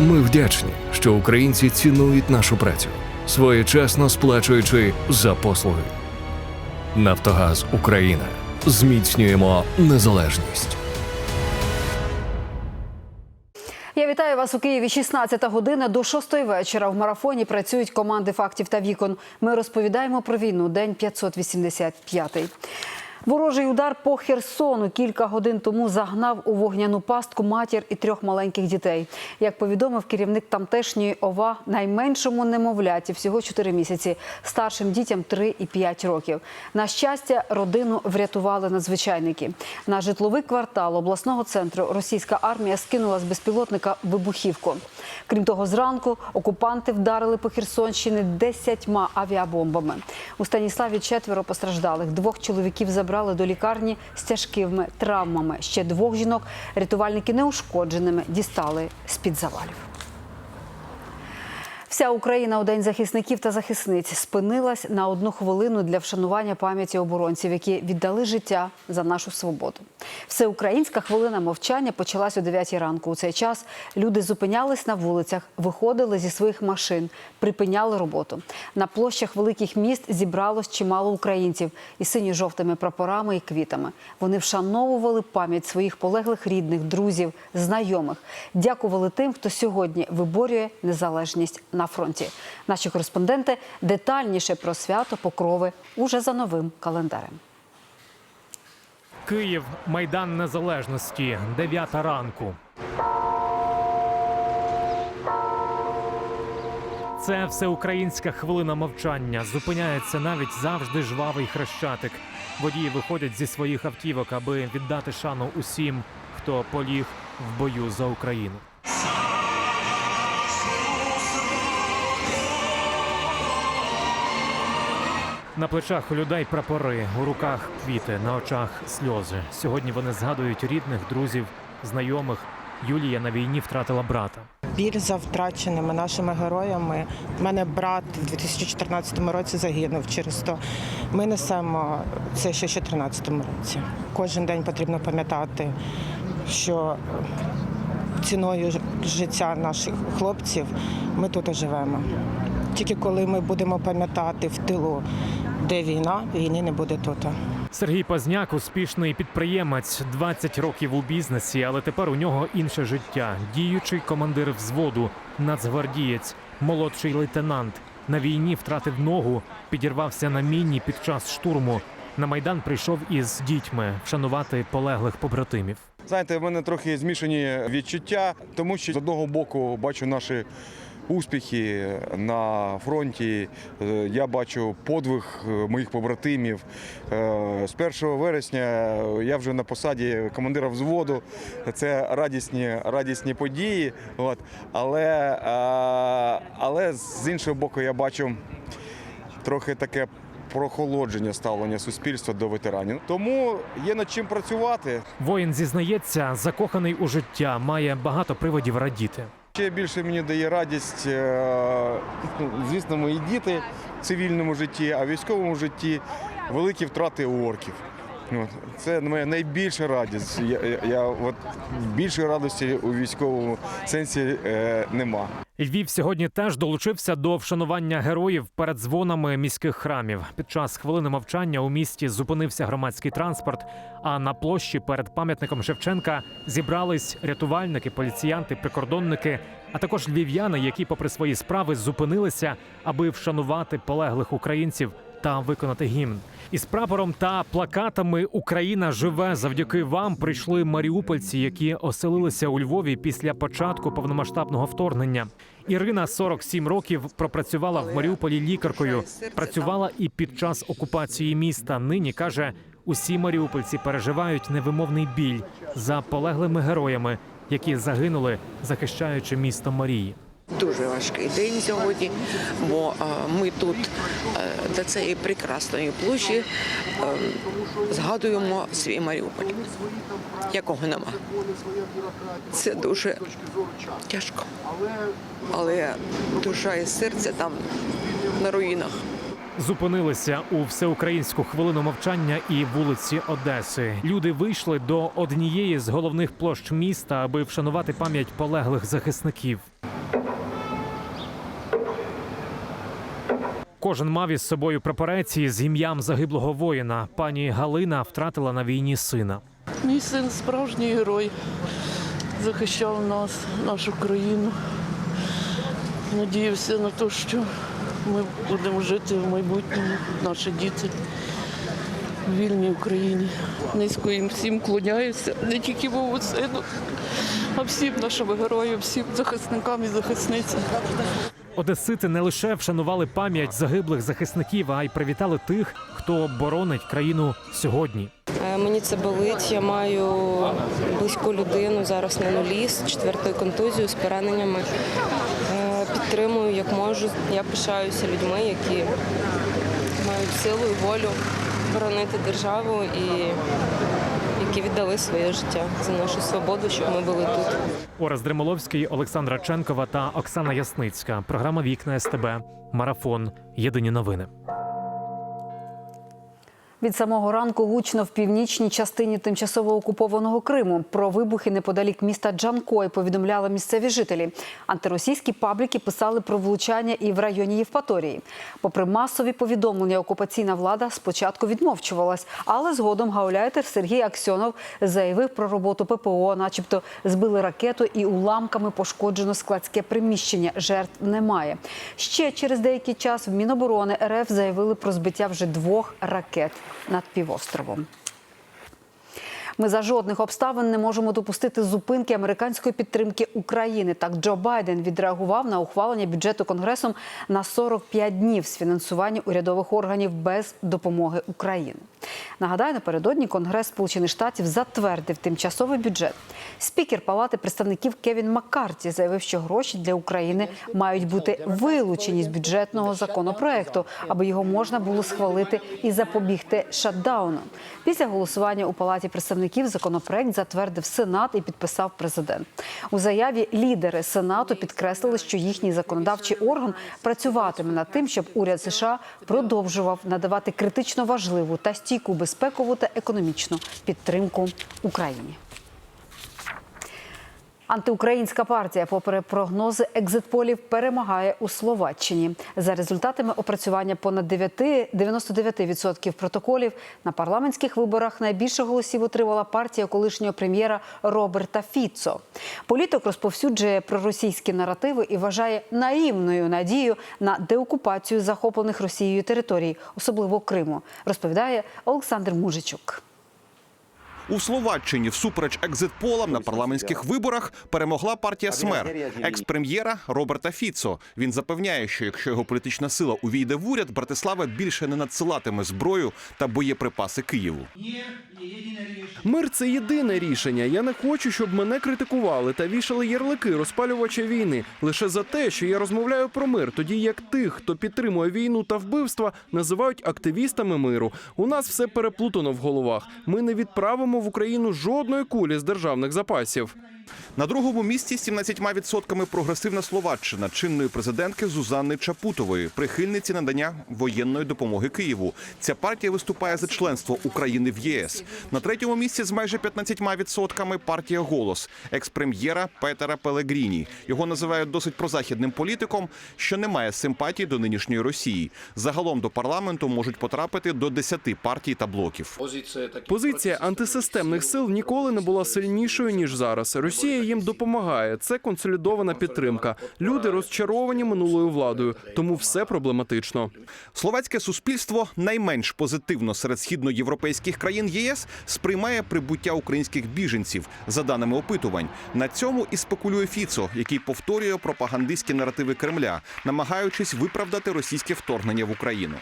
Ми вдячні, що українці цінують нашу працю, своєчасно сплачуючи за послуги. Нафтогаз Україна. Зміцнюємо незалежність. Я вітаю вас у Києві. 16 година до 6 вечора. В марафоні працюють команди фактів та вікон. Ми розповідаємо про війну. День 585. Ворожий удар по Херсону кілька годин тому загнав у вогняну пастку матір і трьох маленьких дітей. Як повідомив керівник тамтешньої ОВА, найменшому немовляті всього 4 місяці, старшим дітям 3 і 5 років. На щастя, родину врятували надзвичайники. На житловий квартал обласного центру російська армія скинула з безпілотника вибухівку. Крім того, зранку окупанти вдарили по Херсонщині десятьма авіабомбами. У Станіславі четверо постраждалих. Двох чоловіків забрали до лікарні з тяжкими травмами. Ще двох жінок рятувальники неушкодженими дістали з-під завалів. Вся Україна у день захисників та захисниць спинилась на одну хвилину для вшанування пам'яті оборонців, які віддали життя за нашу свободу. Всеукраїнська хвилина мовчання почалась о 9 ранку. У цей час люди зупинялись на вулицях, виходили зі своїх машин, припиняли роботу. На площах великих міст зібралось чимало українців із синьо-жовтими прапорами і квітами. Вони вшановували пам'ять своїх полеглих рідних, друзів, знайомих. Дякували тим, хто сьогодні виборює незалежність на фронті. Наші кореспонденти детальніше про свято Покрови уже за новим календарем. Київ, Майдан Незалежності, 9 ранку. Це всеукраїнська хвилина мовчання. Зупиняється навіть завжди жвавий хрещатик. Водії виходять зі своїх автівок, аби віддати шану усім, хто поліг в бою за Україну. На плечах у людей прапори, у руках квіти, на очах сльози. Сьогодні вони згадують рідних, друзів, знайомих. Юлія на війні втратила брата. Біль за втраченими нашими героями. У мене брат в 2014 році загинув через то. Ми несемо це ще в 2014 році. Кожен день потрібно пам'ятати, що ціною життя наших хлопців ми тут живемо. Тільки коли ми будемо пам'ятати в тилу, де війна, війни не буде тут. Сергій Пазняк успішний підприємець, 20 років у бізнесі, але тепер у нього інше життя. Діючий командир взводу, нацгвардієць, молодший лейтенант. На війні втратив ногу, підірвався на міні під час штурму. На майдан прийшов із дітьми вшанувати полеглих побратимів. Знаєте, в мене трохи змішані відчуття, тому що з одного боку бачу наші успіхи на фронті. Е, Я бачу подвиг е, моїх побратимів. Е, З 1 вересня я вже на посаді командира взводу. Це радісні, радісні події. От. Але, але з іншого боку, я бачу трохи таке. Прохолодження ставлення суспільства до ветеранів, тому є над чим працювати. Воїн зізнається, закоханий у життя, має багато приводів радіти. Ще більше мені дає радість, е, ну, звісно, мої діти в цивільному житті, а в військовому житті великі втрати у орків. От. Це моя найбільша радість. Я, я, я от більшої радості у військовому сенсі е, нема. Львів сьогодні теж долучився до вшанування героїв перед дзвонами міських храмів. Під час хвилини мовчання у місті зупинився громадський транспорт. А на площі перед пам'ятником Шевченка зібрались рятувальники, поліціянти, прикордонники, а також львів'яни, які, попри свої справи, зупинилися, аби вшанувати полеглих українців та виконати гімн. Із прапором та плакатами Україна живе завдяки вам прийшли маріупольці, які оселилися у Львові після початку повномасштабного вторгнення. Ірина 47 років пропрацювала в Маріуполі лікаркою. Працювала і під час окупації міста. Нині каже, усі маріупольці переживають невимовний біль за полеглими героями, які загинули, захищаючи місто Марії. Дуже важкий день сьогодні, бо е, ми тут е, до цієї прекрасної площі е, згадуємо свій Маріуполь, якого нема. Це дуже тяжко, але душа і серце там на руїнах. Зупинилися у всеукраїнську хвилину мовчання і вулиці Одеси. Люди вийшли до однієї з головних площ міста, аби вшанувати пам'ять полеглих захисників. Кожен мав із собою прапореці з ім'ям загиблого воїна. Пані Галина втратила на війні сина. Мій син справжній герой. Захищав нас, нашу країну. Надіявся на те, що ми будемо жити в майбутньому, наші діти в вільній Україні. Низько їм всім клоняюся, не тільки моєму сину, а всім нашим героям, всім захисникам і захисницям. Одесити не лише вшанували пам'ять загиблих захисників, а й привітали тих, хто боронить країну сьогодні. Е, Мені це болить. Я маю близьку людину зараз на нулі з четвертою контузією, з пораненнями. Е, Підтримую як можу. Я пишаюся людьми, які мають силу і волю боронити державу і які віддали своє життя за нашу свободу, щоб ми були тут. Орес Дремоловський, Олександра Ченкова та Оксана Ясницька. Програма Вікна СТБ. Марафон. Єдині новини. Від самого ранку гучно в північній частині тимчасово окупованого Криму про вибухи неподалік міста Джанкой повідомляли місцеві жителі. Антиросійські пабліки писали про влучання і в районі Євпаторії. Попри масові повідомлення, окупаційна влада спочатку відмовчувалась, але згодом гауляйтер Сергій Аксьонов заявив про роботу ППО, начебто збили ракету і уламками пошкоджено складське приміщення. Жертв немає. Ще через деякий час в Міноборони РФ заявили про збиття вже двох ракет над півостровом. Ми за жодних обставин не можемо допустити зупинки американської підтримки України. Так Джо Байден відреагував на ухвалення бюджету конгресом на 45 днів з фінансування урядових органів без допомоги України. Нагадаю, напередодні Конгрес Сполучених Штатів затвердив тимчасовий бюджет. Спікер Палати представників Кевін Маккарті заявив, що гроші для України мають бути вилучені з бюджетного законопроекту, аби його можна було схвалити і запобігти шатдауну. Після голосування у Палаті представників законопроект затвердив Сенат і підписав президент. У заяві лідери Сенату підкреслили, що їхній законодавчий орган працюватиме над тим, щоб уряд США продовжував надавати критично важливу та стійку безпекову та економічну підтримку Україні. Антиукраїнська партія, попри прогнози екзитполів, перемагає у Словаччині. За результатами опрацювання понад 9, 99% протоколів на парламентських виборах найбільше голосів отримала партія колишнього прем'єра Роберта Фіцо. Політик розповсюджує проросійські наративи і вважає наївною надію на деокупацію захоплених Росією територій, особливо Криму. Розповідає Олександр Мужичук. У Словаччині всупереч екзитполам на парламентських виборах перемогла партія СМЕР екс-прем'єра Роберта Фіцо. Він запевняє, що якщо його політична сила увійде в уряд, Братислава більше не надсилатиме зброю та боєприпаси Києву. Мир це єдине рішення. Я не хочу, щоб мене критикували та вішали ярлики розпалювача війни лише за те, що я розмовляю про мир, тоді як тих, хто підтримує війну та вбивства, називають активістами миру. У нас все переплутано в головах. Ми не відправимо в Україну жодної кулі з державних запасів. На другому місці з 17% прогресивна Словаччина чинної президентки Зузанни Чапутової, прихильниці надання воєнної допомоги Києву. Ця партія виступає за членство України в ЄС. На третьому місці з майже 15% партія Голос екс-прем'єра Петера Пелегріні. Його називають досить прозахідним політиком, що не має симпатії до нинішньої Росії. Загалом до парламенту можуть потрапити до 10 партій та блоків. Позиція антисистемних сил ніколи не була сильнішою ніж зараз. Росія їм допомагає. Це консолідована підтримка. Люди розчаровані минулою владою, тому все проблематично. Словацьке суспільство найменш позитивно серед східноєвропейських країн ЄС сприймає прибуття українських біженців за даними опитувань. На цьому і спекулює Фіцо, який повторює пропагандистські наративи Кремля, намагаючись виправдати російське вторгнення в Україну.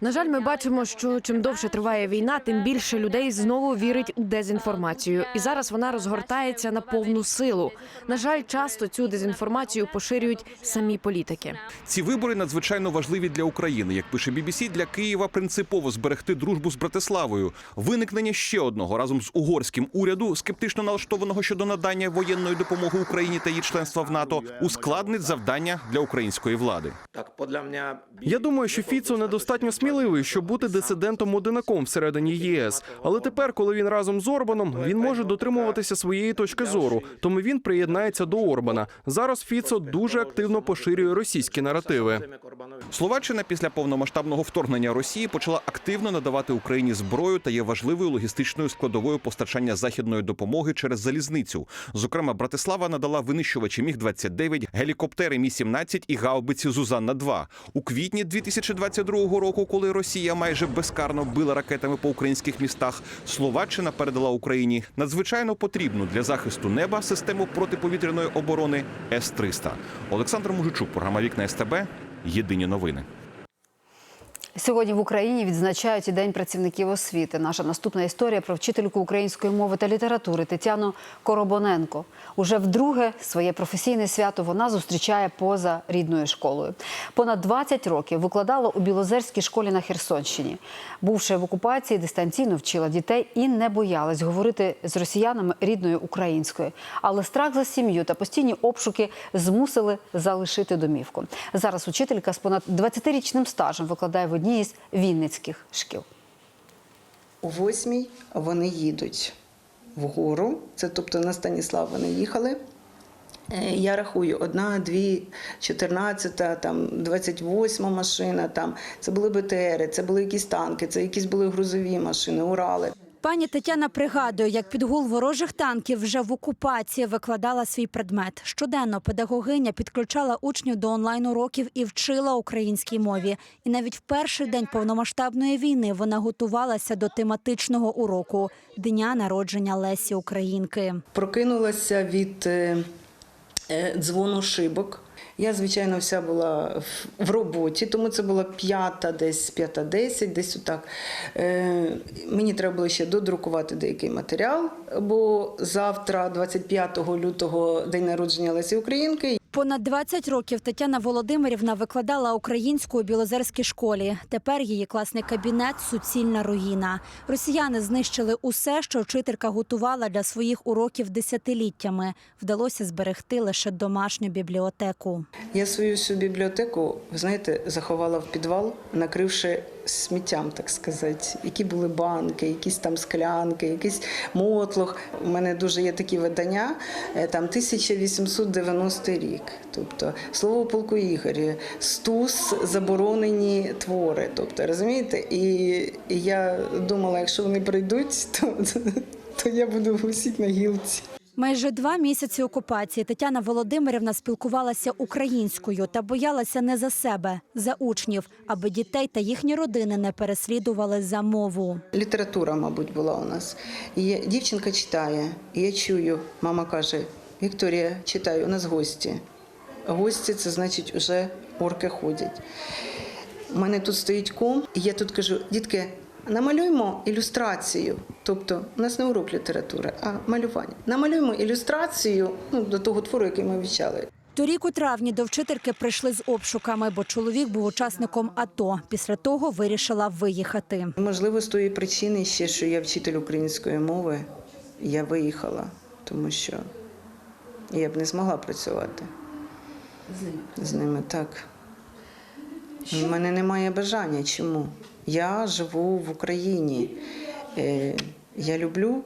На жаль, ми бачимо, що чим довше триває війна, тим більше людей знову вірить у дезінформацію, і зараз вона розгортається на повну силу. На жаль, часто цю дезінформацію поширюють самі політики. Ці вибори надзвичайно важливі для України. Як пише BBC, для Києва принципово зберегти дружбу з Братиславою. Виникнення ще одного разом з угорським уряду, скептично налаштованого щодо надання воєнної допомоги Україні та її членства в НАТО, ускладнить завдання для української влади. Так, Я думаю, що Фіцо недостатньо сміливий, щоб бути дисидентом одинаком всередині ЄС. Але тепер, коли він разом з Орбаном, він може дотримуватися своєї точки зору, тому він приєднається до Орбана. Зараз Фіцо дуже активно поширює російські наративи. Словаччина після повномасштабного вторгнення Росії почала активно надавати Україні зброю та є важливою логістичною складовою постачання західної допомоги через залізницю. Зокрема, Братислава надала винищувачі міг 29 гелікоптери Мі 17 і гаубиці Зузанна 2 У квітні 2022 року, коли Росія майже безкарно била ракетами по українських містах, Словаччина передала Україні надзвичайно потрібну для захисту неба систему протиповітряної оборони С-300. Олександр Мужичук, програма Вікна СТБ. Єдині новини. Сьогодні в Україні відзначають і День працівників освіти. Наша наступна історія про вчительку української мови та літератури Тетяну Коробоненко. Уже вдруге своє професійне свято вона зустрічає поза рідною школою. Понад 20 років викладала у Білозерській школі на Херсонщині. Бувши в окупації, дистанційно вчила дітей і не боялась говорити з росіянами рідною українською. Але страх за сім'ю та постійні обшуки змусили залишити домівку. Зараз учителька з понад 20-річним стажем викладає в одній із вінницьких шкіл. О восьмій вони їдуть вгору, це тобто на Станіслав вони їхали. Е, Я рахую, одна, дві, чотирнадцята, там, двадцять восьма машина, там, це були БТРи, це були якісь танки, це якісь були грузові машини, Урали. Пані Тетяна пригадує, як під гул ворожих танків вже в окупації викладала свій предмет. Щоденно педагогиня підключала учнів до онлайн-уроків і вчила українській мові. І навіть в перший день повномасштабної війни вона готувалася до тематичного уроку дня народження Лесі Українки. Прокинулася від е, е, дзвону шибок. Я, звичайно, вся була в- роботі, тому це була п'ята, десь п'ята десять, десь отак. Е, мені треба було ще додрукувати деякий матеріал, бо завтра, 25 лютого, день народження Лесі Українки. Понад 20 років Тетяна Володимирівна викладала українську у Білозерській школі. Тепер її класний кабінет суцільна руїна. Росіяни знищили усе, що вчителька готувала для своїх уроків десятиліттями. Вдалося зберегти лише домашню бібліотеку. Я свою всю бібліотеку, ви знаєте, заховала в підвал, накривши сміттям, так сказати. Які були банки, якісь там склянки, якийсь мотлох. У мене дуже є такі видання, е, там 1890 рік. Тобто слово полку Ігорі, стус, заборонені твори. Тобто, розумієте? І я думала, якщо вони прийдуть, то, то я буду висіти на гілці. Майже два місяці окупації Тетяна Володимирівна спілкувалася українською та боялася не за себе, за учнів, аби дітей та їхні родини не переслідували за мову. Література, мабуть, була у нас. Дівчинка читає, я чую, мама каже: Вікторія, читай, у нас гості. Гості це значить, вже орки ходять. У мене тут стоїть ком, і я тут кажу: дітки, намалюємо ілюстрацію. Тобто, у нас не урок літератури, а малювання. Намалюємо ілюстрацію ну, до того твору, який ми вивчали. Торік у травні до вчительки прийшли з обшуками, бо чоловік був учасником АТО. Після того вирішила виїхати. Можливо, з тої причини ще, що я вчитель української мови, я виїхала, тому що я б не змогла працювати з ними. Так. У мене немає бажання. Чому? Я живу в Україні. Е, Я люблю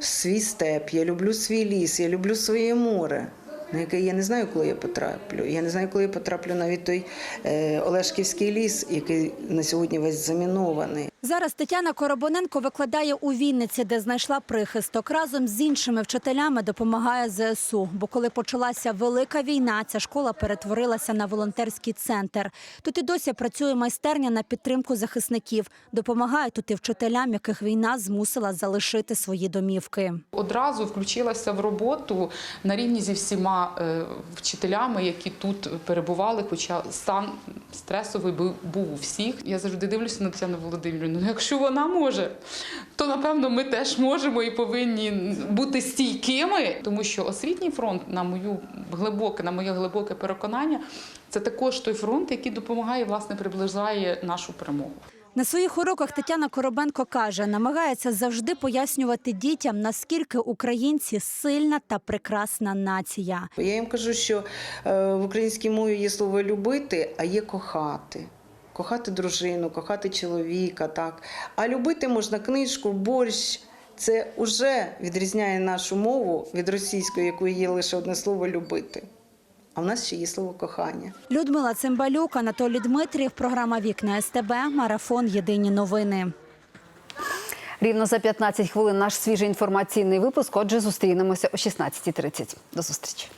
свій степ, я люблю свій ліс, я люблю своє море. На яке я не знаю, коли я потраплю. Я не знаю, коли я потраплю навіть той е, Олешківський ліс, який на сьогодні весь замінований. Зараз Тетяна Коробоненко викладає у Вінниці, де знайшла прихисток. Разом з іншими вчителями допомагає ЗСУ. Бо коли почалася велика війна, ця школа перетворилася на волонтерський центр. Тут і досі працює майстерня на підтримку захисників. Допомагає тут і вчителям, яких війна змусила залишити свої домівки. Одразу включилася в роботу на рівні зі всіма е, вчителями, які тут перебували, хоча стан стресовий був, у всіх. Я завжди дивлюся на Тетяну Володимирівну. Ну, якщо вона може, то напевно ми теж можемо і повинні бути стійкими, тому що освітній фронт, на мою глибоке, на моє глибоке переконання, це також той фронт, який допомагає, власне, приближає нашу перемогу. На своїх уроках Тетяна Коробенко каже, намагається завжди пояснювати дітям, наскільки українці сильна та прекрасна нація. Я їм кажу, що е, в українській мові є слово любити, а є кохати. Кохати дружину, кохати чоловіка, так. А любити можна книжку, борщ, Це вже відрізняє нашу мову від російської, якої є лише одне слово любити. А в нас ще є слово кохання. Людмила Цимбалюк, Анатолій Дмитрів, програма Вікна СТБ, марафон Єдині новини. Рівно за 15 хвилин наш свіжий інформаційний випуск. Отже, зустрінемося о 16.30. До зустрічі.